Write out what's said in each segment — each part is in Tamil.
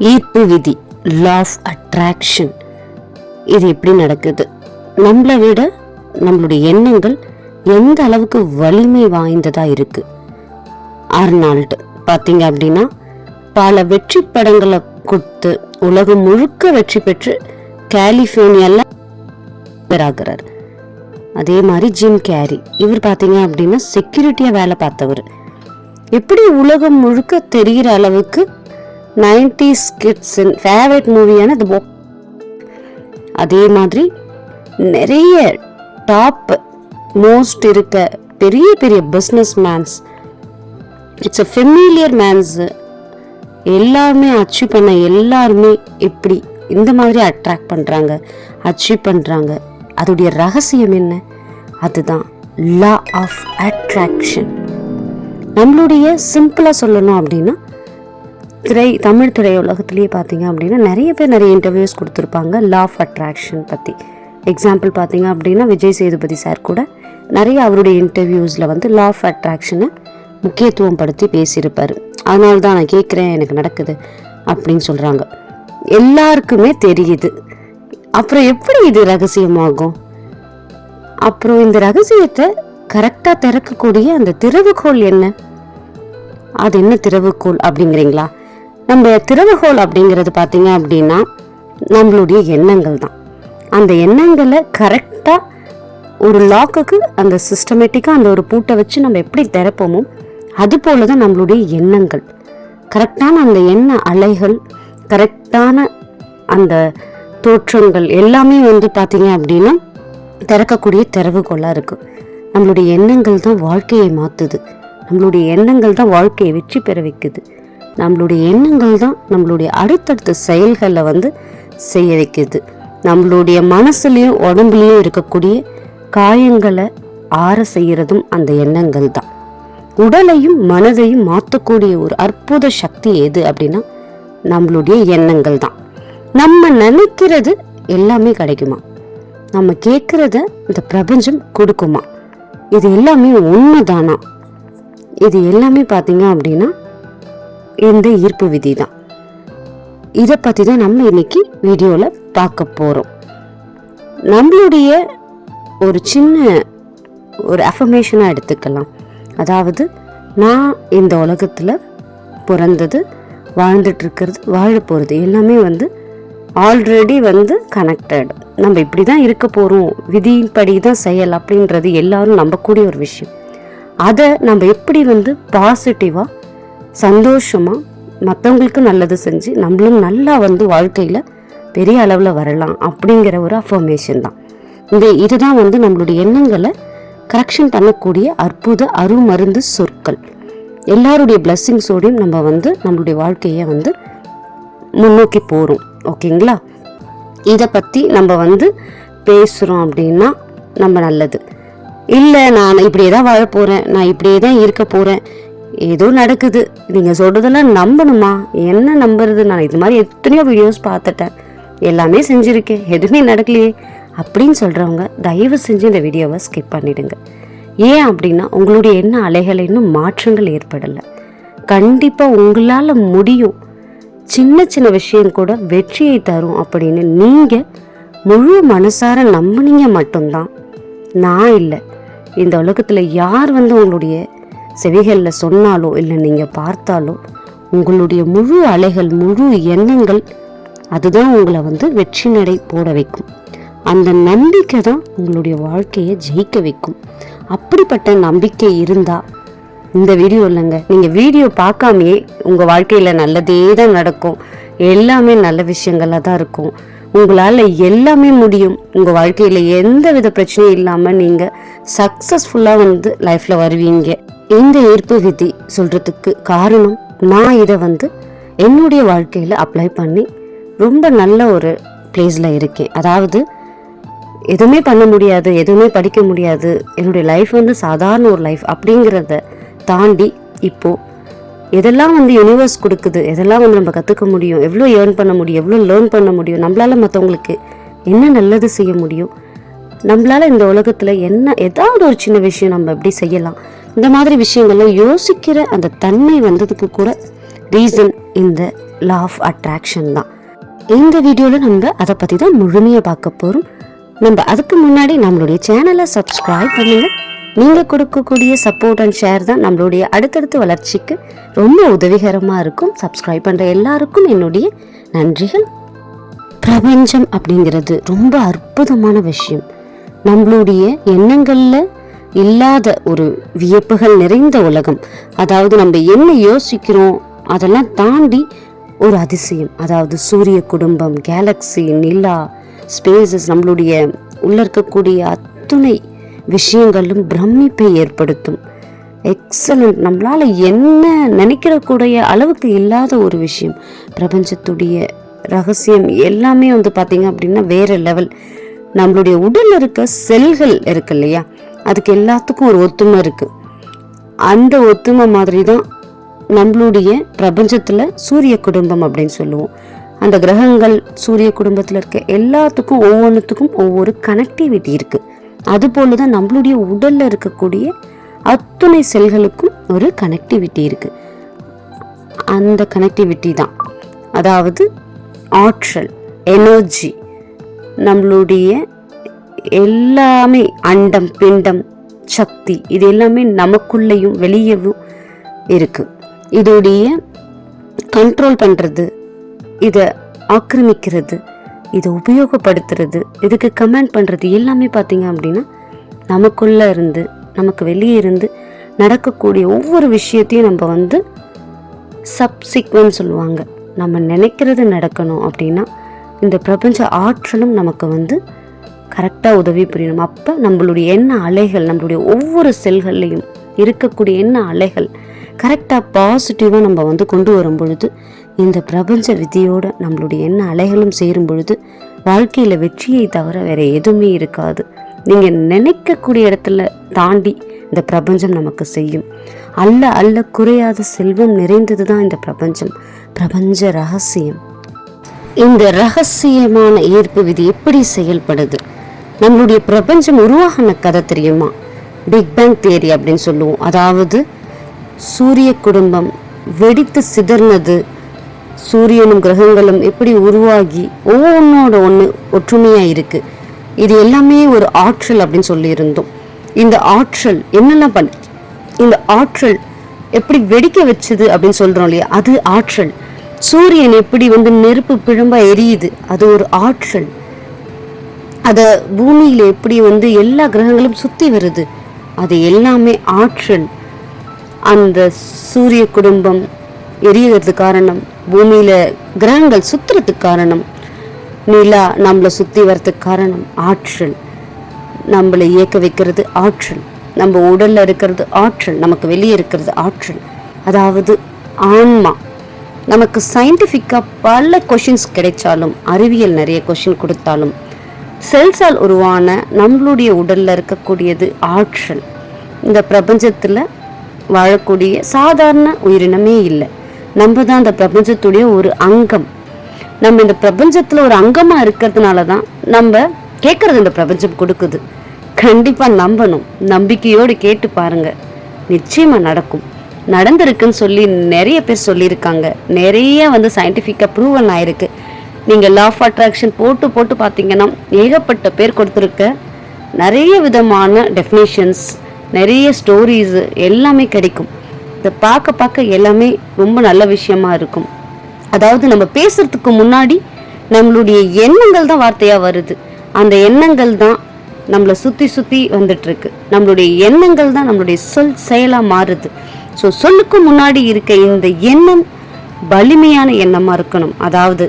ஈர்ப்பு விதி லா ஆஃப் அட்ராக்ஷன் இது எப்படி நடக்குது? நம்மளை விட நம்மளுடைய எண்ணங்கள் எந்த அளவுக்கு வலிமை வாய்ந்ததாக இருக்குது அர்னால்டு பார்த்தீங்க அப்படின்னா பல வெற்றி படங்களை கொடுத்து உலகம் முழுக்க வெற்றி பெற்று கலிஃபோர்னியாவில் ஆகிறார். அதே மாதிரி ஜிம் கேரி. இவர் பார்த்தீங்க அப்படின்னா செக்யூரிட்டியாக வேலை பார்த்தவர். எப்படி உலகம் முழுக்க தெரிகிற அளவுக்கு நைன்டிஸ் கிட்ஸின் ஃபேவரட் மூவியான த புக் அதே மாதிரி நிறைய டாப் மோஸ்ட் இருக்க பெரிய பெரிய business mans it's a familiar mans எல்லாருமே அச்சீவ் பண்ண எல்லாருமே இப்படி இந்த மாதிரி அட்ராக்ட் பண்ணுறாங்க அச்சீவ் பண்ணுறாங்க அதோடைய ரகசியம் என்ன? அதுதான் லா ஆஃப் அட்ராக்ஷன் நம்மளுடைய சிம்பிளாக சொல்லணும் அப்படின்னா திரை தமிழ் திரையுலகத்திலேயே பார்த்தீங்க அப்படின்னா நிறைய பேர் நிறைய இன்டர்வியூஸ் கொடுத்துருப்பாங்க. லா ஆஃப் அட்ராக்ஷன் பற்றி எக்ஸாம்பிள் பார்த்தீங்க அப்படின்னா விஜய் சேதுபதி சார் கூட நிறைய அவருடைய இன்டர்வியூஸில் வந்து லா ஆஃப் அட்ராக்ஷனை முக்கியத்துவம் படுத்தி பேசியிருப்பார். அதனால தான் நான் கேட்குறேன் எனக்கு நடக்குது அப்படின்னு சொல்கிறாங்க எல்லாருக்குமே தெரியுது. அப்புறம் எப்படி இது ரகசியமாகும்? அப்புறம் இந்த ரகசியத்தை கரெக்டாக திறக்கக்கூடிய அந்த திறவுகோல் என்ன? அது என்ன திறவுகோல் அப்படிங்கிறீங்களா? நம்ம திறவுகோல் அப்படிங்கிறது பார்த்தீங்க அப்படின்னா நம்மளுடைய எண்ணங்கள் தான். அந்த எண்ணங்களை கரெக்டாக ஒரு லாக்குக்கு அந்த சிஸ்டமேட்டிக்காக அந்த ஒரு பூட்டை வச்சு நம்ம எப்படி திறப்போமோ அது போல தான் நம்மளுடைய எண்ணங்கள். கரெக்டான அந்த எண்ண அலைகள் கரெக்டான அந்த தோற்றங்கள் எல்லாமே வந்து பார்த்தீங்க அப்படின்னா திறக்கக்கூடிய திறவுகோலாக இருக்குது நம்மளுடைய எண்ணங்கள் தான் வாழ்க்கையை மாற்றுது நம்மளுடைய எண்ணங்கள் தான் வாழ்க்கையை வெற்றி பெற வைக்குது. நம்மளுடைய எண்ணங்கள் தான் நம்மளுடைய அடுத்தடுத்த செயல்களை வந்து செய்ய வைக்கிது. நம்மளுடைய மனசுலையும் உடம்புலையும் இருக்கக்கூடிய காயங்களை ஆற செய்கிறதும் அந்த எண்ணங்கள் தான். உடலையும் மனதையும் மாற்றக்கூடிய ஒரு அற்புத சக்தி எது அப்படின்னா நம்மளுடைய எண்ணங்கள் தான். நம்ம நினைக்கிறது எல்லாமே கிடைக்குமா? நம்ம கேட்குறத இந்த பிரபஞ்சம் கொடுக்குமா? இது எல்லாமே உண்மைதானா? இது எல்லாமே பார்த்தீங்க அப்படின்னா இந்த ஈர்ப்பு விதி தான் இதை பற்றி தான் நம்ம இன்னைக்கு வீடியோவில் பார்க்க போகிறோம் நம்மளுடைய ஒரு சின்ன ஒரு அஃபர்மேஷனாக எடுத்துக்கலாம். அதாவது நான் இந்த உலகத்தில் பிறந்தது வாழ்ந்துட்டு இருக்கிறது வாழ போகிறது எல்லாமே வந்து ஆல்ரெடி வந்து கனெக்டட் நம்ம இப்படி தான் இருக்க போகிறோம் விதியின்படி தான் செயல் அப்படின்றது எல்லாரும் நம்பக்கூடிய ஒரு விஷயம். அதை நம்ம எப்படி வந்து பாசிட்டிவாக சந்தோஷமாக மற்றவங்களுக்கு நல்லது செஞ்சு நம்மளும் நல்லா வந்து வாழ்க்கையில் பெரிய அளவில் வரலாம் அப்படிங்கிற ஒரு அஃபர்மேஷன் தான். இந்த இதுதான் வந்து நம்மளுடைய எண்ணங்களை கரெக்ஷன் பண்ணக்கூடிய அற்புத அருமருந்து சொற்கள். எல்லாருடைய பிளஸ்ஸிங்ஸோடையும் நம்ம வந்து நம்மளுடைய வாழ்க்கையை வந்து முன்னோக்கி போகிறோம் ஓகேங்களா? இதை பற்றி நம்ம வந்து பேசுகிறோம் அப்படின்னா நம்ம நல்லது. இல்லை நான் இப்படியே தான் வாழ போகிறேன் நான் இப்படியே தான் இருக்க போகிறேன் ஏதோ நடக்குது. நீங்கள் சொல்கிறதெல்லாம் நம்பணுமா? என்ன நம்புறது நான் இது மாதிரி எத்தனையோ வீடியோஸ் பார்த்துட்டேன். எல்லாமே செஞ்சுருக்கேன். எதுவுமே நடக்கலையே. அப்படின்னு சொல்கிறவங்க தயவு செஞ்சு இந்த வீடியோவை ஸ்கிப் பண்ணிடுங்க. ஏன் அப்படின்னா உங்களுடைய என்ன அலைகள் இன்னும் மாற்றங்கள் ஏற்படலை. கண்டிப்பாக உங்களால் முடியும். சின்ன சின்ன விஷயம் கூட வெற்றியை தரும் அப்படின்னு நீங்கள் முழு மனசார நம்புனீங்க மட்டும்தான். நான் இல்லை. இந்த உலகத்தில் யார் வந்து உங்களுடைய செவிகளில் சொன்னாலோ இல்லை நீங்கள் பார்த்தாலோ உங்களுடைய முழு அலைகள் முழு எண்ணங்கள் அதுதான் உங்களை வந்து வெற்றி நடை போட வைக்கும். அந்த நம்பிக்கை தான் உங்களுடைய வாழ்க்கையை ஜெயிக்க வைக்கும். அப்படிப்பட்ட நம்பிக்கை இருந்தால் இந்த வீடியோ இல்லைங்க. நீங்கள் வீடியோ பார்க்காமையே உங்கள் வாழ்க்கையில் நல்லதே தான் நடக்கும். எல்லாமே நல்ல விஷயங்களாக தான் இருக்கும். உங்களால் எல்லாமே முடியும். உங்கள் வாழ்க்கையில் எந்த வித பிரச்சனையும் இல்லாமல் நீங்கள் சக்ஸஸ்ஃபுல்லாக வந்து லைஃப்பில் வருவீங்க. இந்த ஈர்ப்பு விதி சொல்கிறதுக்கு காரணம் நான் இதை வந்து என்னுடைய வாழ்க்கையில் அப்ளை பண்ணி ரொம்ப நல்ல ஒரு பிளேஸில் இருக்கேன். அதாவது எதுவுமே பண்ண முடியாது எதுவுமே படிக்க முடியாது. என்னுடைய லைஃப் வந்து சாதாரண ஒரு லைஃப் அப்படிங்கிறத தாண்டி இப்போது எதெல்லாம் வந்து யூனிவர்ஸ் கொடுக்குது எதெல்லாம் வந்து நம்ம கற்றுக்க முடியும் எவ்வளோ ஏர்ன் பண்ண முடியும் எவ்வளோ லேர்ன் பண்ண முடியும் நம்மளால் மற்றவங்களுக்கு என்ன நல்லது செய்ய முடியும் நம்மளால இந்த உலகத்தில் என்ன ஏதாவது ஒரு சின்ன விஷயம் நம்ம எப்படி செய்யலாம் இந்த மாதிரி விஷயங்கள்லாம் யோசிக்கிற அந்த தன்மை வந்ததுக்கு கூட ரீசன் இந்த லா ஆஃப் அட்ராக்ஷன் தான். இந்த வீடியோவில் நம்ம அதை பற்றி தான் முழுமையாக பார்க்க போகிறோம் நம்ம அதுக்கு முன்னாடி நம்மளுடைய சேனலை சப்ஸ்கிரைப் பண்ணுங்கள் நீங்கள் கொடுக்கக்கூடிய சப்போர்ட் அண்ட் ஷேர் தான் நம்மளுடைய அடுத்தடுத்த வளர்ச்சிக்கு ரொம்ப உதவிகரமாக இருக்கும். சப்ஸ்கிரைப் பண்ணுற எல்லாருக்கும் என்னுடைய நன்றிகள். பிரபஞ்சம் அப்படிங்கிறது ரொம்ப அற்புதமான விஷயம். நம்மளுடைய எண்ணங்களில் இல்லாத ஒரு வியப்புகள் நிறைந்த உலகம். அதாவது நம்ம என்ன யோசிக்கிறோம் அதெல்லாம் தாண்டி ஒரு அதிசயம். அதாவது சூரிய குடும்பம் கேலக்ஸி நிலா ஸ்பேசஸ் நம்மளுடைய உள்ள இருக்கக்கூடிய அத்துணை விஷயங்களும் பிரமிப்பை ஏற்படுத்தும். எக்ஸலண்ட் நம்மளால என்ன நினைக்கிறக்கூடிய அளவுக்கு இல்லாத ஒரு விஷயம். பிரபஞ்சத்துடைய ரகசியம் எல்லாமே வந்து பார்த்தீங்க அப்படின்னா வேற லெவல் நம்மளுடைய உடலில் இருக்க செல்கள் இருக்கு இல்லையா? அதுக்கு எல்லாத்துக்கும் ஒரு ஒத்துமை இருக்குது அந்த ஒத்துமை மாதிரி தான் நம்மளுடைய பிரபஞ்சத்தில் சூரிய குடும்பம் அப்படின்னு சொல்லுவோம். அந்த கிரகங்கள் சூரிய குடும்பத்தில் இருக்க எல்லாத்துக்கும் ஒவ்வொன்றுத்துக்கும் ஒவ்வொரு கனெக்டிவிட்டி இருக்குது அதுபோல் தான் நம்மளுடைய உடலில் இருக்கக்கூடிய அத்துணை செல்களுக்கும் ஒரு கனெக்டிவிட்டி இருக்குது அந்த கனெக்டிவிட்டி தான். அதாவது ஆற்றல் எனர்ஜி நம்மளுடைய எல்லாமே அண்டம் பிண்டம் சக்தி இது எல்லாமே நமக்குள்ளேயும் வெளியவும் இருக்கு. இதோடைய கண்ட்ரோல் பண்ணுறது இதை ஆக்கிரமிக்கிறது இதை உபயோகப்படுத்துறது இதுக்கு கமெண்ட் பண்ணுறது எல்லாமே பார்த்தீங்க அப்படின்னா நமக்குள்ளே இருந்து நமக்கு வெளியே இருந்து நடக்கக்கூடிய ஒவ்வொரு விஷயத்தையும் நம்ம வந்து சப்சிக்வன் சொல்லுவாங்க. நம்ம நினைக்கிறது நடக்கணும் அப்படின்னா இந்த பிரபஞ்ச ஆற்றலும் நமக்கு வந்து கரெக்டாக உதவி புரியணும். அப்போ நம்மளுடைய எண்ண அலைகள் நம்மளுடைய ஒவ்வொரு செல்கள்லையும் இருக்கக்கூடிய எண்ண அலைகள் கரெக்டாக பாசிட்டிவாக நம்ம வந்து கொண்டு வரும் பொழுது இந்த பிரபஞ்ச விதியோடு நம்மளுடைய எண்ண அலைகளும் சேரும் பொழுது வாழ்க்கையில் வெற்றியை தவிர வேறு எதுவுமே இருக்காது. நீங்கள் நினைக்கக்கூடிய இடத்துல தாண்டி இந்த பிரபஞ்சம் நமக்கு செய்யும். அல்ல அல்ல குறையாத செல்வம் நிறைந்தது தான் இந்த பிரபஞ்சம். பிரபஞ்ச ரகசியம். இந்த ரகசியமான ஈர்ப்பு விதி எப்படி செயல்படுது? நம்மளுடைய பிரபஞ்சம் உருவாகின கதை தெரியுமா? பிக் பேங் தியரி அப்படின்னு சொல்லுவோம். அதாவது சூரிய குடும்பம் வெடித்து சிதறினது. சூரியனும் கிரகங்களும் எப்படி உருவாகி ஒவ்வொன்றோட ஒன்று ஒற்றுமையாக இருக்குது இது எல்லாமே ஒரு ஆற்றல் அப்படின்னு சொல்லியிருந்தோம். இந்த ஆற்றல் என்னெல்லாம் பண்ண இந்த ஆற்றல் எப்படி வெடிக்க வச்சுது அப்படின்னு சொல்கிறோம் இல்லையா? அது ஆற்றல். சூரியன் எப்படி வந்து நெருப்பு பிழம்பாக எரியுது? அது ஒரு ஆற்றல். அதை பூமியில் எப்படி வந்து எல்லா கிரகங்களும் சுற்றி வருது அது எல்லாமே ஆற்றல். அந்த சூரிய குடும்பம் எரியறது காரணம் பூமியில் கிரகங்கள் சுற்றுறதுக்கு காரணம் நிலா நம்மளை சுற்றி வர்றதுக்கு காரணம் ஆற்றல். நம்மளை இயக்க வைக்கிறது ஆற்றல். நம்ம உடலில் இருக்கிறது ஆற்றல் நமக்கு வெளியே இருக்கிறது ஆற்றல். அதாவது ஆன்மா. நமக்கு சயின்டிஃபிக்காக பல கொஷின்ஸ் கிடைச்சாலும் அறிவியல் நிறைய கொஷின் கொடுத்தாலும் செல்ஸால் உருவான நம்மளுடைய உடலில் இருக்கக்கூடியது ஆற்றல். இந்த பிரபஞ்சத்தில் வாழக்கூடிய சாதாரண உயிரினமே இல்லை. நம்ம தான் இந்த பிரபஞ்சத்துடைய ஒரு அங்கம். நம்ம இந்த பிரபஞ்சத்தில் ஒரு அங்கமாக இருக்கிறதுனால தான் நம்ம கேட்குறது இந்த பிரபஞ்சம் கொடுக்குது. கண்டிப்பாக நம்பணும். நம்பிக்கையோடு கேட்டு பாருங்க. நிச்சயமாக நடக்கும். நடந்திருக்குன்னு சொல்லி நிறைய பேர் சொல்லியிருக்காங்க. நிறைய வந்து சயின்டிஃபிக்காக ப்ரூவன் ஆயிருக்கு. நீங்கள் லா ஆஃப் அட்ராக்ஷன் போட்டு போட்டு பார்த்தீங்கன்னா ஏகப்பட்ட பேர் கொடுத்துருக்க. நிறைய விதமான டெஃபினேஷன்ஸ் நிறைய ஸ்டோரிஸ் எல்லாமே கிடைக்கும். இதை பார்க்க பார்க்க எல்லாமே ரொம்ப நல்ல விஷயமா இருக்கும். அதாவது நம்ம பேசுறதுக்கு முன்னாடி நம்மளுடைய எண்ணங்கள் தான் வார்த்தையாக வருது. அந்த எண்ணங்கள் தான் நம்மளை சுற்றி சுற்றி வந்துட்டுருக்கு. நம்மளுடைய எண்ணங்கள் தான் நம்மளுடைய சொல் செயலாக மாறுது. ஸோ சொல்லுக்கு முன்னாடி இருக்க இந்த எண்ணம் வலிமையான எண்ணமாக இருக்கணும். அதாவது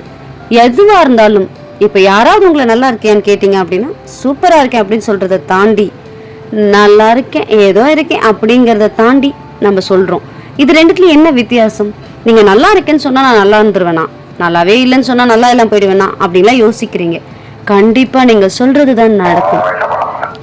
எதுவாக இருந்தாலும் இப்போ யாராவது உங்களை நல்லா இருக்கியான்னு கேட்டிங்க அப்படின்னா சூப்பராக இருக்கேன் அப்படின்னு சொல்கிறத தாண்டி நல்லா இருக்கேன் ஏதோ இருக்கேன் அப்படிங்கிறத தாண்டி நம்ம சொல்கிறோம் இது ரெண்டுத்துலையும் என்ன வித்தியாசம்? நீங்கள் நல்லா இருக்கேன்னு சொன்னால் நான் நல்லா இருந்துருவேனா? நல்லாவே இல்லைன்னு சொன்னால் நல்லா எல்லாம் போயிடுவேனா? அப்படின்லாம் யோசிக்கிறீங்க. கண்டிப்பாக நீங்கள் சொல்கிறது தான் நடக்கும்.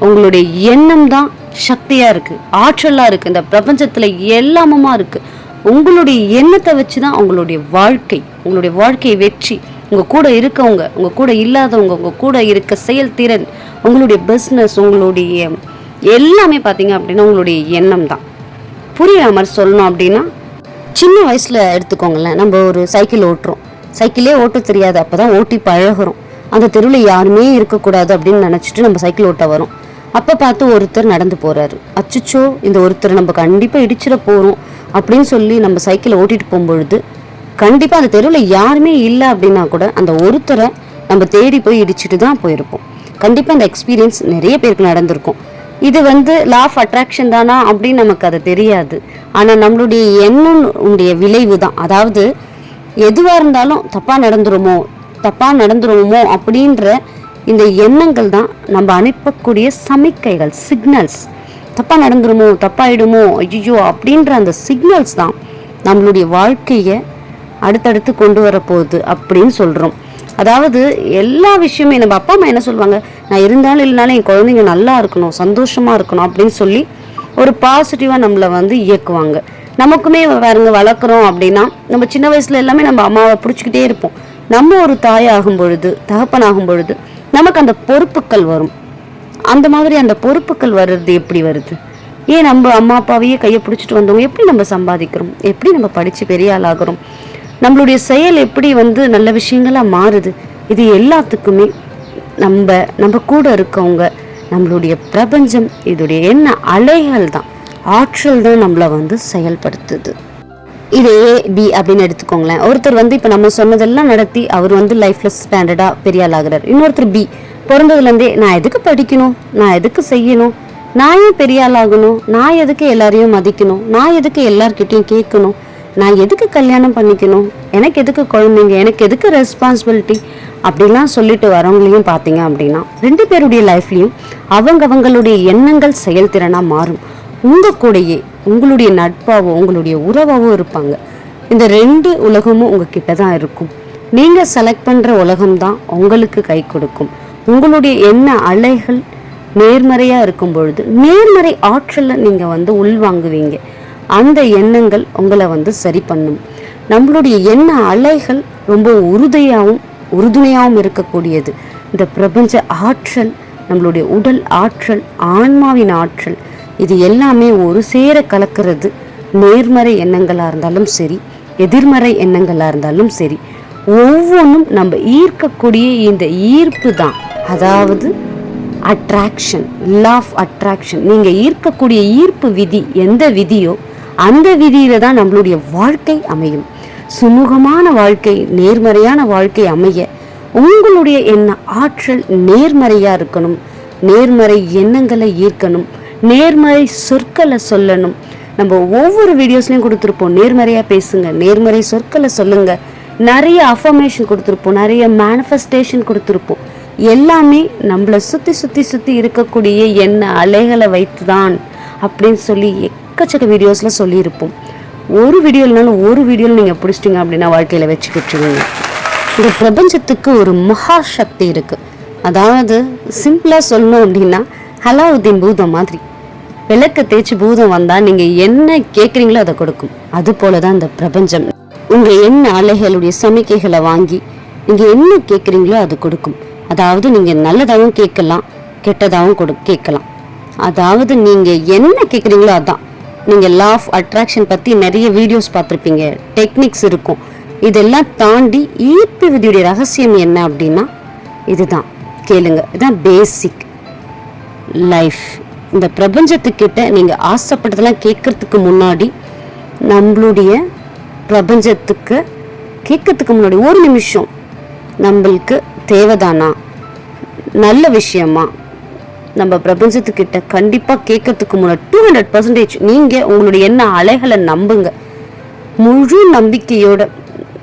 உங்களுடைய எண்ணம் தான் சக்தியாக இருக்குது ஆற்றலாக இருக்குது இந்த பிரபஞ்சத்தில் எல்லாமுமா இருக்குது உங்களுடைய எண்ணத்தை வச்சு தான் உங்களுடைய வாழ்க்கை உங்களுடைய வாழ்க்கை வெற்றி உங்கள் கூட இருக்கவங்க உங்கள் கூட இல்லாதவங்க உங்கள் கூட இருக்க செயல்திறன் உங்களுடைய பிஸ்னஸ் உங்களுடைய எல்லாமே பார்த்தீங்க அப்படின்னா உங்களுடைய எண்ணம் தான். புரியுற மாதிரி சொல்லணும் அப்படின்னா? சின்ன வயசில் எடுத்துக்கோங்களேன் நம்ம ஒரு சைக்கிள் ஓட்டுறோம். சைக்கிளே ஓட்ட தெரியாது அப்போ தான் ஓட்டி பழகுறோம். அந்த தெருவில் யாருமே இருக்கக்கூடாது அப்படின்னு நினச்சிட்டு நம்ம சைக்கிள் ஓட்ட வரோம். அப்போ பார்த்து ஒருத்தர் நடந்து போகிறாரு அச்சுச்சோ இந்த ஒருத்தர் நம்ம கண்டிப்பாக இடிச்சிட போகிறோம் அப்படின்னு சொல்லி நம்ம சைக்கிளை ஓட்டிகிட்டு போகும்பொழுது கண்டிப்பாக அந்த தெருவில் யாருமே இல்லை அப்படின்னா கூட அந்த ஒருத்தரை நம்ம தேடி போய் இடிச்சிட்டு தான் போயிருப்போம். கண்டிப்பாக அந்த எக்ஸ்பீரியன்ஸ் நிறைய பேருக்கு நடந்திருக்கும். இது வந்து லா ஆஃப் அட்ராக்ஷன் தானா அப்படின்னு நமக்கு அது தெரியாது. ஆனால் நம்மளுடைய எண்ணம் உடைய விளைவு தான். அதாவது எதுவாக இருந்தாலும் தப்பாக நடந்துருமோ தப்பாக நடந்துருமோ அப்படின்ற இந்த எண்ணங்கள் தான் நம்ம அனுப்பக்கூடிய சமிக்கைகள் சிக்னல்ஸ் தப்பாக நடந்துருமோ தப்பாயிடுமோ ஐயோ அப்படின்ற அந்த சிக்னல்ஸ் தான் நம்மளுடைய வாழ்க்கையை அடுத்தடுத்து கொண்டு வரப்போகுது அப்படின்னு சொல்கிறோம் அதாவது எல்லா விஷயமே நம்ம அப்பா அம்மா என்ன சொல்லுவாங்க? நான் இருந்தாலும் இல்லைனாலும் என் குழந்தைங்க நல்லா இருக்கணும் சந்தோஷமா இருக்கணும் அப்படின்னு சொல்லி ஒரு பாசிட்டிவாக நம்மளை வந்து இயக்குவாங்க. நமக்குமே பாருங்க வளர்க்குறோம் அப்படின்னா நம்ம சின்ன வயசுல எல்லாமே நம்ம அம்மாவை பிடிச்சிக்கிட்டே இருப்போம். நம்ம ஒரு தாயாகும் ஆகும் பொழுது தகப்பன் ஆகும் பொழுது நமக்கு அந்த பொறுப்புகள் வரும். அந்த மாதிரி அந்த பொறுப்புகள் வர்றது எப்படி வருது? ஏன் நம்ம அம்மா அப்பாவையே கையை பிடிச்சிட்டு வந்தவங்க எப்படி நம்ம சம்பாதிக்கிறோம்? எப்படி நம்ம படித்து பெரிய ஆளாகிறோம்? நம்மளுடைய செயல் எப்படி வந்து நல்ல விஷயங்களாக மாறுது? இது எல்லாத்துக்குமே நம்ம நம்ம கூட இருக்கவங்க நம்மளுடைய பிரபஞ்சம் இதோடைய என்ன அலைகள் தான். ஆற்றல் தான் நம்மளை வந்து செயல்படுத்துது. இதே ஏ பி அப்படின்னு எடுத்துக்கோங்களேன். ஒருத்தர் வந்து இப்போ நம்ம சொன்னதெல்லாம் நடத்தி அவர் வந்து லைஃப்ல ஸ்டாண்டர்டாக பெரிய ஆள் இன்னொருத்தர் பி பிறந்ததுலேருந்தே நான் எதுக்கு படிக்கணும்? நான் எதுக்கு செய்யணும்? நான் ஏன் பெரிய ஆள் ஆகணும்? நான் எதுக்கு எல்லாரையும் மதிக்கணும்? நான் எதுக்கு எல்லார்கிட்டையும் கேட்கணும்? நான் எதுக்கு கல்யாணம் பண்ணிக்கணும்? எனக்கு எதுக்கு குழந்தைங்க? எனக்கு எதுக்கு ரெஸ்பான்சிபிலிட்டி அப்படிலாம் சொல்லிட்டு வரவங்களையும் பார்த்தீங்க அப்படின்னா ரெண்டு பேருடைய லைஃப்லையும் அவங்கவங்களுடைய எண்ணங்கள் செயல்திறனாக மாறும். உங்கள் கூடயே உங்களுடைய நட்பாவோ உங்களுடைய உறவாவோ இருப்பாங்க. இந்த ரெண்டு உலகமும் உங்ககிட்ட தான் இருக்கும். நீங்கள் செலக்ட் பண்ணுற உலகம் தான் உங்களுக்கு கை கொடுக்கும். உங்களுடைய எண்ண அலைகள் நேர்மறையாக இருக்கும் பொழுது நேர்மறை ஆற்றலை நீங்கள் வந்து உள்வாங்குவீங்க. அந்த எண்ணங்கள் உங்களை வந்து சரி பண்ணும். நம்மளுடைய எண்ண அலைகள் ரொம்ப உறுதியாகவும் உறுதுணையாகவும் இருக்கக்கூடியது. இந்த பிரபஞ்ச ஆற்றல் நம்மளுடைய உடல் ஆற்றல் ஆன்மாவின் ஆற்றல் இது எல்லாமே ஒரு சேர கலக்கிறது. நேர்மறை எண்ணங்களாக இருந்தாலும் சரி எதிர்மறை எண்ணங்களாக இருந்தாலும் சரி ஒவ்வொன்றும் நம்ம ஈர்க்கக்கூடிய இந்த ஈர்ப்பு தான். அதாவது அட்ராக்ஷன் ஆஃப் அட்ராக்ஷன் நீங்கள் ஈர்க்கக்கூடிய ஈர்ப்பு விதி எந்த விதியோ அந்த விதியில தான் நம்மளுடைய வாழ்க்கை அமையும். சுமூகமான வாழ்க்கை நேர்மறையான வாழ்க்கை அமைய உங்களுடைய எண்ண ஆற்றல் நேர்மறையா இருக்கணும். நேர்மறை எண்ணங்களை ஈர்க்கணும். நேர்மறை சொற்களை சொல்லணும். நம்ம ஒவ்வொரு வீடியோஸ்லையும் கொடுத்துருப்போம். நேர்மறையா பேசுங்க நேர்மறை சொற்களை சொல்லுங்க. நிறைய அஃபர்மேஷன் கொடுத்துருப்போம். நிறைய மேனிஃபெஸ்டேஷன் கொடுத்துருப்போம். எல்லாமே நம்மளை சுற்றி சுற்றி சுற்றி இருக்கக்கூடிய எண்ண அலைகளை வைத்து தான் அப்படின்னு சொல்லி எக்கச்சக்க வீடியோஸில் சொல்லியிருப்போம். ஒரு வீடியோ இல்லைனாலும் ஒரு வீடியோவில் நீங்கள் பிடிச்சிட்டிங்க அப்படின்னா வாழ்க்கையில் வச்சுக்கிட்டுருவீங்க இந்த பிரபஞ்சத்துக்கு ஒரு மகா சக்தி இருக்குது அதாவது சிம்பிளாக சொல்லணும் அப்படின்னா ஹலாவுதீன் பூதம் மாதிரி. விளக்க தேய்ச்சி பூதம் வந்தால் நீங்கள் என்ன கேட்குறீங்களோ அதை கொடுக்கும். அது போல தான் இந்த பிரபஞ்சம். உங்கள் என்ன அலைகளுடைய சமிக்கைகளை வாங்கி நீங்கள் என்ன கேட்குறீங்களோ அது கொடுக்கும். அதாவது நீங்கள் நல்லதாகவும் கேட்கலாம் கெட்டதாகவும் கொடு கேட்கலாம். அதாவது நீங்கள் என்ன கேட்குறீங்களோ அதான். நீங்கள் லா ஆஃப் அட்ராக்ஷன் பற்றி நிறைய வீடியோஸ் பார்த்துருப்பீங்க. டெக்னிக்ஸ் இருக்கும். இதெல்லாம் தாண்டி ஈர்ப்பு விதியுடைய ரகசியம் என்ன அப்படின்னா இதுதான். கேளுங்க. இதுதான் பேசிக் லைஃப் இந்த பிரபஞ்சத்துக்கிட்ட நீங்கள் ஆசைப்பட்டதெல்லாம் கேட்கறதுக்கு முன்னாடி நம்மளுடைய பிரபஞ்சத்துக்கு கேட்கறதுக்கு முன்னாடி ஒரு நிமிஷம் நம்மளுக்கு தேவைதானா? நல்ல விஷயமா? நம்ம பிரபஞ்சத்துக்கிட்ட கண்டிப்பாக கேட்கறதுக்கு முன்னாடி டூ ஹண்ட்ரட் பர்சன்டேஜ் நீங்கள் உங்களுடைய என்ன அலைகளை நம்புங்க. முழு நம்பிக்கையோட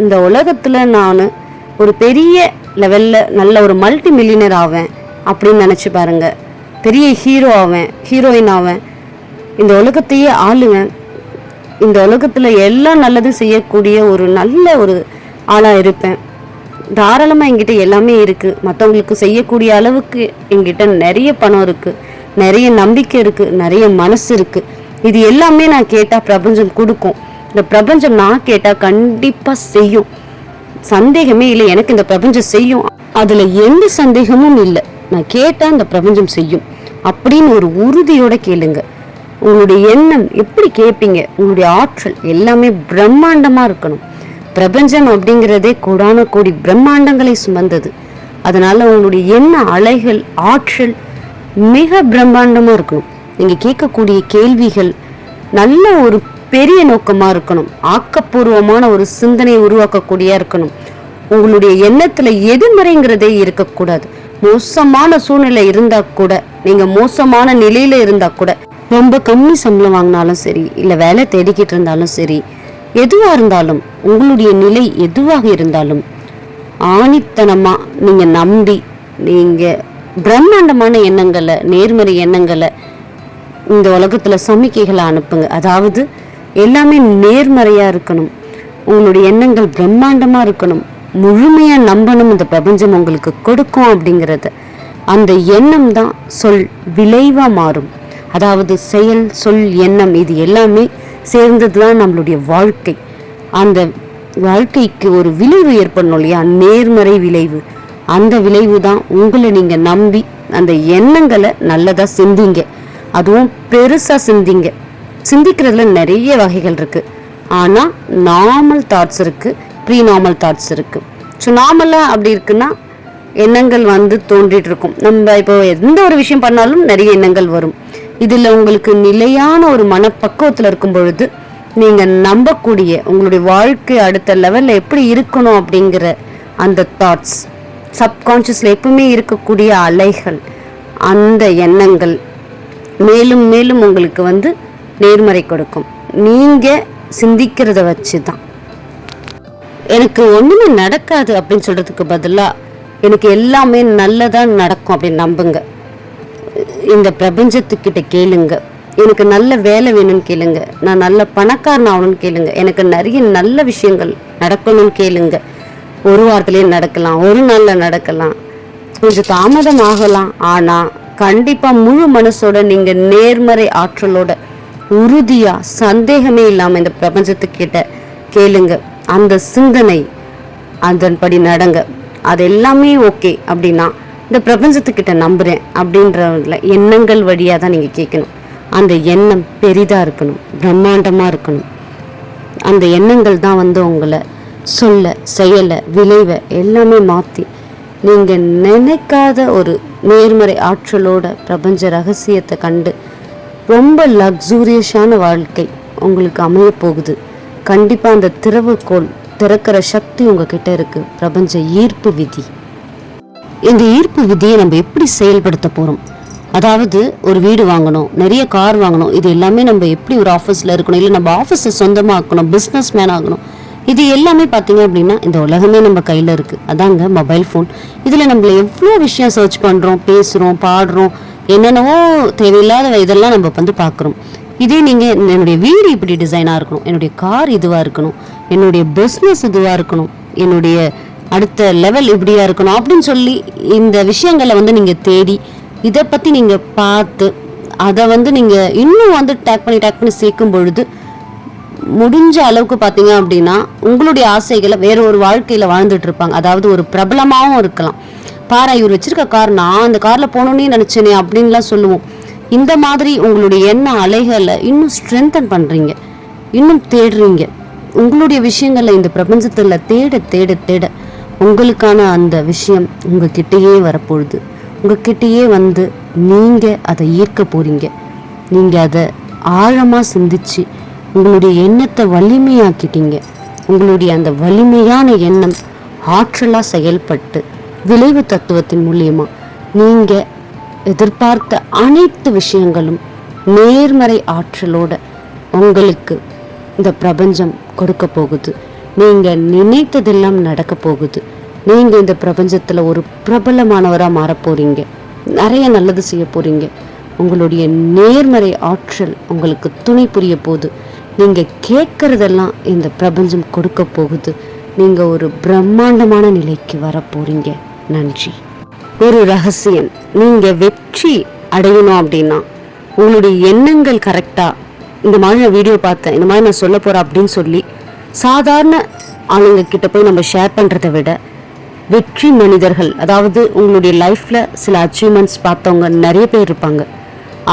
இந்த உலகத்தில் நான் ஒரு பெரிய லெவலில் நல்ல ஒரு மல்டி மில்லியனர் ஆவேன் அப்படின்னு நினச்சி பாருங்க. பெரிய ஹீரோ ஆவேன் ஹீரோயின் ஆவேன். இந்த உலகத்தையே ஆளுவேன். இந்த உலகத்தில் எல்லாம் நல்லதும் செய்யக்கூடிய ஒரு நல்ல ஒரு ஆளாக இருப்பேன். தாராளமாக எங்கிட்ட எல்லாமே இருக்குது மற்றவங்களுக்கு செய்யக்கூடிய அளவுக்கு எங்கிட்ட நிறைய பணம் இருக்குது நிறைய நம்பிக்கை இருக்குது நிறைய மனசு இருக்குது இது எல்லாமே நான் கேட்டால் பிரபஞ்சம் கொடுக்கும். இந்த பிரபஞ்சம் நான் கேட்டால் கண்டிப்பாக செய்யும். சந்தேகமே இல்லை. எனக்கு இந்த பிரபஞ்சம் செய்யும். அதில் எந்த சந்தேகமும் இல்லை. நான் கேட்டால் இந்த பிரபஞ்சம் செய்யும். அப்படின்னு ஒரு உறுதியோட கேளுங்க. உங்களுடைய எண்ணம் எப்படி கேட்பீங்க? உங்களுடைய ஆற்றல் எல்லாமே பிரம்மாண்டமாக இருக்கணும். பிரபஞ்சம் அப்படிங்கிறதே கோடான கோடி பிரம்மாண்டங்களை சுமந்தது. அதனால உங்களுடைய எண்ண அலைகள் ஆற்றல் மிக பிரம்மாண்டமா இருக்கணும். நீங்க கேட்கக்கூடிய கேள்விகள் நல்ல ஒரு பெரிய நோக்கமா இருக்கணும். ஆக்கப்பூர்வமான ஒரு சிந்தனை உருவாக்கக்கூடியா இருக்கணும். உங்களுடைய எண்ணத்துல எதிர்மறைங்கிறதே இருக்கக்கூடாது. மோசமான சூழ்நிலை இருந்தா கூட நீங்க மோசமான நிலையில இருந்தா கூட ரொம்ப கம்மி சம்பளம் வாங்கினாலும் சரி இல்ல வேலை தேடிக்கிட்டு இருந்தாலும் சரி எதுவாக இருந்தாலும் உங்களுடைய நிலை எதுவாக இருந்தாலும் ஆணித்தனமா நீங்க நம்பி நீங்க பிரம்மாண்டமான எண்ணங்களை நேர்மறை எண்ணங்களை இந்த உலகத்துல சமிக்கைகளை அனுப்புங்க. அதாவது எல்லாமே நேர்மறையா இருக்கணும். உங்களுடைய எண்ணங்கள் பிரம்மாண்டமா இருக்கணும். முழுமையாக நம்பணும் இந்த பிரபஞ்சம் உங்களுக்கு கொடுக்கும் அப்படிங்கிறத. அந்த எண்ணம் தான் சொல் விளைவா மாறும். அதாவது செயல் சொல் எண்ணம் இது எல்லாமே சேர்ந்தது தான் நம்மளுடைய வாழ்க்கை. அந்த வாழ்க்கைக்கு ஒரு விளைவு ஏற்படணும் இல்லையா? நேர்மறை விளைவு. அந்த விளைவு தான் உங்களை நீங்கள் நம்பி அந்த எண்ணங்களை நல்லதா சிந்திங்க. அதுவும் பெருசா சிந்திங்க. சிந்திக்கிறதுல நிறைய வகைகள் இருக்கு. ஆனா நார்மல் தாட்ஸ் இருக்கு ப்ரீ நார்மல் தாட்ஸ் இருக்கு ஸோ நார்மலாக அப்படி இருக்குன்னா எண்ணங்கள் வந்து தோன்றிட்டு இருக்கும். நம்ம இப்போ எந்த ஒரு விஷயம் பண்ணாலும் நிறைய எண்ணங்கள் வரும். இதில் உங்களுக்கு நிலையான ஒரு மனப்பக்குவத்தில் இருக்கும் பொழுது நீங்கள் நம்பக்கூடிய உங்களுடைய வாழ்க்கை அடுத்த லெவலில் எப்படி இருக்கணும் அப்படிங்கிற அந்த தாட்ஸ் சப்கான்ஷியஸில் எப்பவுமே இருக்கக்கூடிய அலைகள் அந்த எண்ணங்கள் மேலும் மேலும் உங்களுக்கு வந்து நேர்மறை கொடுக்கும். நீங்கள் சிந்திக்கிறத வச்சு தான் எனக்கு ஒன்றுமே நடக்காது அப்படின்னு சொல்கிறதுக்கு பதிலாக எனக்கு எல்லாமே நல்லதாக நடக்கும் அப்படின்னு நம்புங்க. இந்த பிரபஞ்சத்துக்கிட்ட கேளுங்க. எனக்கு நல்ல வேலை வேணும்னு கேளுங்க. நான் நல்ல பணக்காரன் ஆகணும்னு கேளுங்க. எனக்கு நிறைய நல்ல விஷயங்கள் நடக்கணும்னு கேளுங்க. ஒரு வாரத்திலேயே நடக்கலாம். ஒரு நாளில் நடக்கலாம். கொஞ்சம் தாமதம் ஆகலாம். ஆனால் கண்டிப்பாக முழு மனசோட நீங்கள் நேர்மறை ஆற்றலோட உறுதியாக சந்தேகமே இல்லாமல் இந்த பிரபஞ்சத்துக்கிட்ட கேளுங்க. அந்த சிந்தனை அதன்படி நடங்க. அது எல்லாமே ஓகே அப்படின்னா இந்த பிரபஞ்சத்துக்கிட்ட நம்புகிறேன் அப்படின்றதுல எண்ணங்கள் வழியாக தான் நீங்கள் கேட்கணும் அந்த எண்ணம் பெரிதாக இருக்கணும் பிரம்மாண்டமாக இருக்கணும். அந்த எண்ணங்கள் தான் வந்து உங்களை சொல்ல செயலை விளைவை எல்லாமே மாற்றி நீங்கள் நினைக்காத ஒரு நேர்மறை ஆற்றலோட பிரபஞ்ச ரகசியத்தை கண்டு ரொம்ப லக்ஸூரியஸான வாழ்க்கை உங்களுக்கு அமைய போகுது. கண்டிப்பாக அந்த திறவுகோல் திறக்கிற சக்தி உங்ககிட்ட இருக்குது பிரபஞ்ச ஈர்ப்பு விதி. இந்த ஈர்ப்பு விதியை நம்ம எப்படி செயல்படுத்த போகிறோம் அதாவது ஒரு வீடு வாங்கணும் நிறைய கார் வாங்கணும் இது எல்லாமே நம்ம எப்படி ஒரு ஆஃபீஸில் இருக்கணும் இல்லை நம்ம ஆஃபீஸை சொந்தமாக ஆக்கணும் பிஸ்னஸ் மேன் ஆகணும் இது எல்லாமே பார்த்தீங்க அப்படின்னா இந்த உலகமே நம்ம கையில் இருக்குது அதாங்க மொபைல் ஃபோன் இதில் நம்மளை எவ்வளோ விஷயம் சர்ச் பண்ணுறோம் பேசுகிறோம் பாடுறோம் என்னென்னவோ தேவையில்லாத இதெல்லாம் நம்ம வந்து பார்க்குறோம். இதே நீங்கள் என்னுடைய வீடு இப்படி டிசைனாக இருக்கணும் என்னுடைய கார் இதுவாக இருக்கணும் என்னுடைய பிஸ்னஸ் இதுவாக இருக்கணும் என்னுடைய அடுத்த லெவல் இப்படியா இருக்கணும் அப்படின்னு சொல்லி இந்த விஷயங்களை வந்து நீங்கள் தேடி இதை பற்றி நீங்கள் பார்த்து அதை வந்து நீங்கள் இன்னும் வந்து டேக் பண்ணி டேக் பண்ணி சேர்க்கும் பொழுது முடிஞ்ச அளவுக்கு பார்த்தீங்க அப்படின்னா உங்களுடைய ஆசைகளை வேற ஒரு வாழ்க்கையில் வாழ்ந்துட்டு இருப்பாங்க. அதாவது ஒரு பிரபலமாகவும் இருக்கலாம். பாரு இவர் வச்சிருக்க கார் நான் அந்த காரில் போகணுன்னே நினச்சேனே அப்படின்லாம் சொல்லுவோம். இந்த மாதிரி உங்களுடைய எண்ண அலைகளை இன்னும் ஸ்ட்ரென்தன் பண்ணுறீங்க இன்னும் தேடுறீங்க. உங்களுடைய விஷயங்களை இந்த பிரபஞ்சத்தில் தேட தேட தேட உங்களுக்கான அந்த விஷயம் உங்ககிட்டயே வரப்போகுது உங்ககிட்டயே வந்து நீங்க அதை ஈர்க்க போறீங்க. நீங்க அதை ஆழமா சிந்திச்சு உங்களுடைய எண்ணத்தை வலிமையாக்கிட்டீங்க. உங்களுடைய அந்த வலிமையான எண்ணம் ஆற்றலாக செயல்பட்டு விளைவு தத்துவத்தின் மூலியமா நீங்க எதிர்பார்த்த அனைத்து விஷயங்களும் நேர்மறை ஆற்றலோட உங்களுக்கு இந்த பிரபஞ்சம் கொடுக்க போகுது. நீங்கள் நினைத்ததெல்லாம் நடக்க போகுது. நீங்கள் இந்த பிரபஞ்சத்துல ஒரு பிரபலமானவராக மாற போறீங்க. நிறைய நல்லது செய்ய போறீங்க. உங்களுடைய நேர்மறை ஆற்றல் உங்களுக்கு துணை புரிய போகுது. நீங்கள் கேட்குறதெல்லாம் இந்த பிரபஞ்சம் கொடுக்க போகுது. நீங்க ஒரு பிரம்மாண்டமான நிலைக்கு வர நன்றி. ஒரு ரகசியம். நீங்க வெற்றி அடையணும் அப்படின்னா உங்களுடைய எண்ணங்கள் கரெக்டா இந்த மாதிரி நான் வீடியோ பார்த்தேன் இந்த மாதிரி நான் சொல்ல போறேன் அப்படின்னு சொல்லி சாதாரண ஆளுங்க கிட்ட போய் நம்ம ஷேர் பண்றதை விட வெற்றி மனிதர்கள் அதாவது உங்களுடைய லைஃப்ல சில அச்சீவ்மெண்ட்ஸ் பார்த்தவங்க நிறைய பேர் இருப்பாங்க.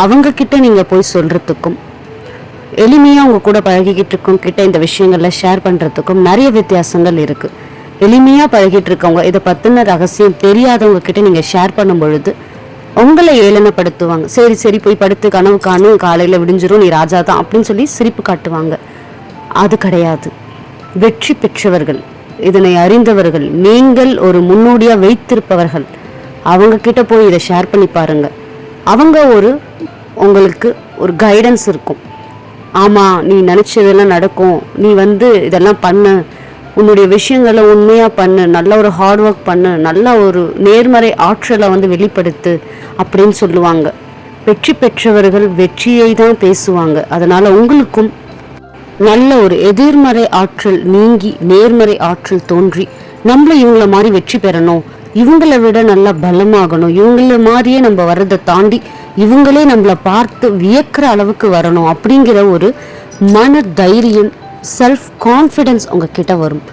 அவங்க கிட்ட நீங்க போய் சொல்றதுக்கும் எளிமையாக உங்க கூட பழகிக்கிட்டு இருக்கவங்க கிட்ட இந்த விஷயங்களை ஷேர் பண்றதுக்கும் நிறைய வித்தியாசங்கள் இருக்கு. எளிமையாக பழகிட்டு இருக்கவங்க இதை பத்தின ரகசியம் தெரியாதவங்க கிட்ட நீங்க ஷேர் பண்ணும் பொழுது உங்களை ஏளனப்படுத்துவாங்க. சரி சரி போய் படுத்து கனவு காணும் காலையில விடிஞ்சிரும் நீ ராஜா தான் அப்படின்னு சொல்லி சிரிப்பு காட்டுவாங்க. அது கிடையாது. வெற்றி பெற்றவர்கள். இதனை அறிந்தவர்கள் நீங்கள் ஒரு முன்னோடியாக வைத்திருப்பவர்கள். அவங்க கிட்ட போய் இதை ஷேர் பண்ணி பாருங்க. அவங்க ஒரு உங்களுக்கு ஒரு கைடன்ஸ் இருக்கும். ஆமாம் நீ நினச்சதெல்லாம் நடக்கும். நீ வந்து இதெல்லாம் பண்ணு. உன்னுடைய விஷயங்களை உண்மையாக பண்ணு. நல்ல ஒரு ஹார்ட் ஒர்க் பண்ணு. நல்ல ஒரு நேர்மறை ஆற்றலை வந்து வெளிப்படுத்து அப்படின்னு சொல்லுவாங்க. வெற்றி பெற்றவர்கள் வெற்றியை தான் பேசுவாங்க. அதனால் உங்களுக்கும் நல்ல ஒரு எதிர்மறை ஆற்றல் நீங்கி நேர்மறை ஆற்றல் தோன்றி நம்மள இவங்கள மாதிரி வெற்றி பெறணும். இவங்கள விட நல்லா பலமாகணும். இவங்கள மாதிரியே நம்ம வர்றதை தாண்டி இவங்களே நம்மள பார்த்து வியக்கிற அளவுக்கு வரணும் அப்படிங்கிற ஒரு மன தைரியம் செல்ஃப் கான்ஃபிடென்ஸ் உங்ககிட்ட வரும்.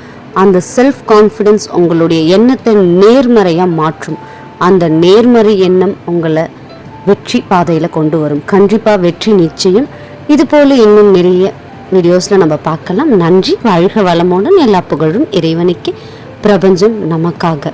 அந்த செல்ஃப் கான்ஃபிடன்ஸ் உங்களுடைய எண்ணத்தை நேர்மறையாக மாற்றும். அந்த நேர்மறை எண்ணம் உங்களை வெற்றி பாதையில் கொண்டு வரும். கண்டிப்பாக வெற்றி நிச்சயம். இது போல இன்னும் நிறைய வீடியோஸில் நம்ம பார்க்கலாம். நன்றி. வாழ்க வளமுடன். எல்லா புகழும் இறைவனுக்கு. பிரபஞ்சம் நமக்காக.